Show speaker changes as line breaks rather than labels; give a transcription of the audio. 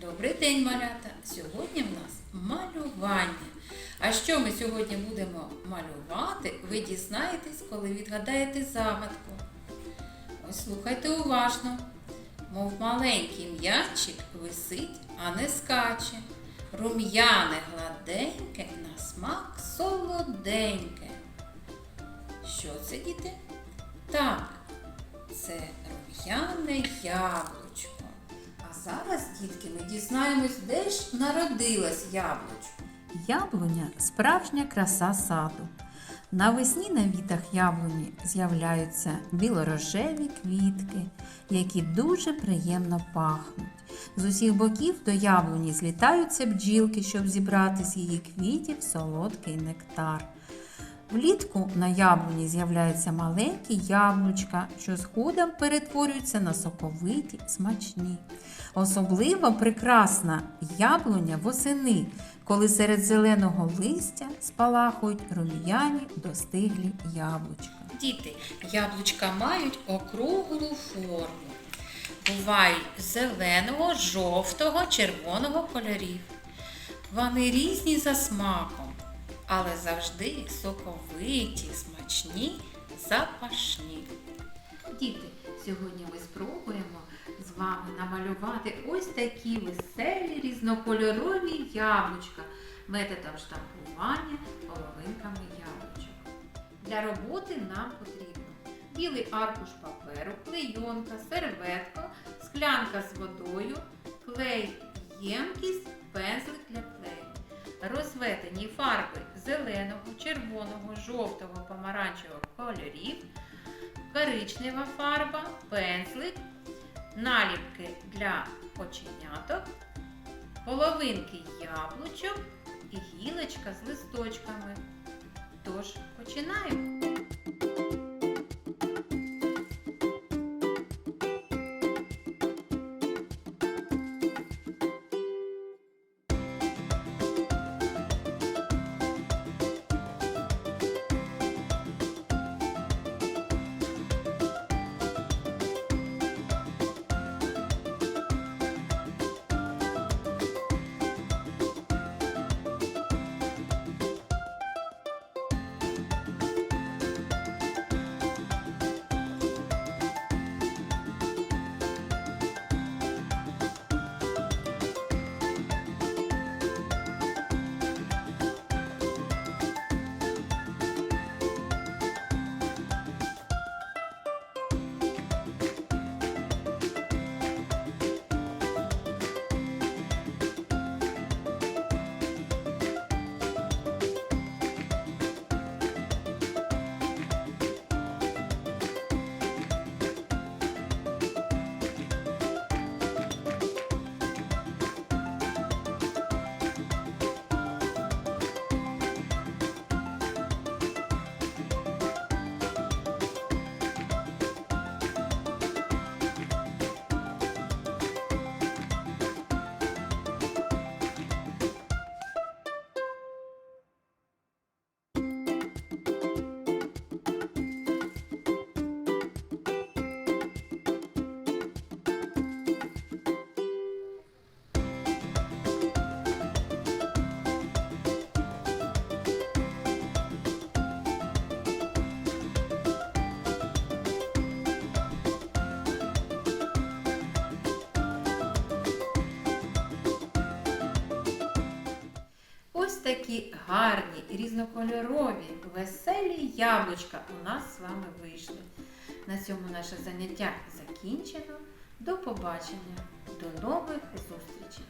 Добрий день, малята! Сьогодні в нас малювання. А що ми сьогодні будемо малювати, ви дізнаєтесь, коли відгадаєте загадку. Ось слухайте уважно. Мов маленький м'ячик висить, а не скаче. Рум'яне гладеньке, на смак солоденьке. Що це, діти? Так, це рум'яне яблучко. Зараз, дітки, ми дізнаємось, де ж народилось яблучко.
Яблуня справжня краса саду. Навесні на вітах яблуні з'являються білорожеві квітки, які дуже приємно пахнуть. З усіх боків до яблуні злітаються бджілки, щоб зібрати з її квітів солодкий нектар. Влітку на яблуні з'являються маленькі яблучка, що згодом перетворюються на соковиті, смачні. Особливо прекрасна яблуня восени, коли серед зеленого листя спалахують рум'яні достиглі яблучка.
Діти, яблучка мають округлу форму. Бувають зеленого, жовтого, червоного кольорів. Вони різні за смаком, але завжди соковиті, смачні, запашні. Діти, сьогодні ми спробуємо з вами намалювати ось такі веселі різнокольорові яблучка методом штампування половинками яблучок. Для роботи нам потрібно білий аркуш паперу, клейонка, серветка, склянка з водою, клей, ємкість, пензлик для. Розведені фарби зеленого, червоного, жовтого, помаранчевого кольорів, коричнева фарба, пензлик, наліпки для оченяток, половинки яблучок і гілочка з листочками. Тож починаємо. Такі гарні, різнокольорові, веселі яблучка у нас з вами вийшли. На цьому наше заняття закінчено. До побачення, до нових зустрічей!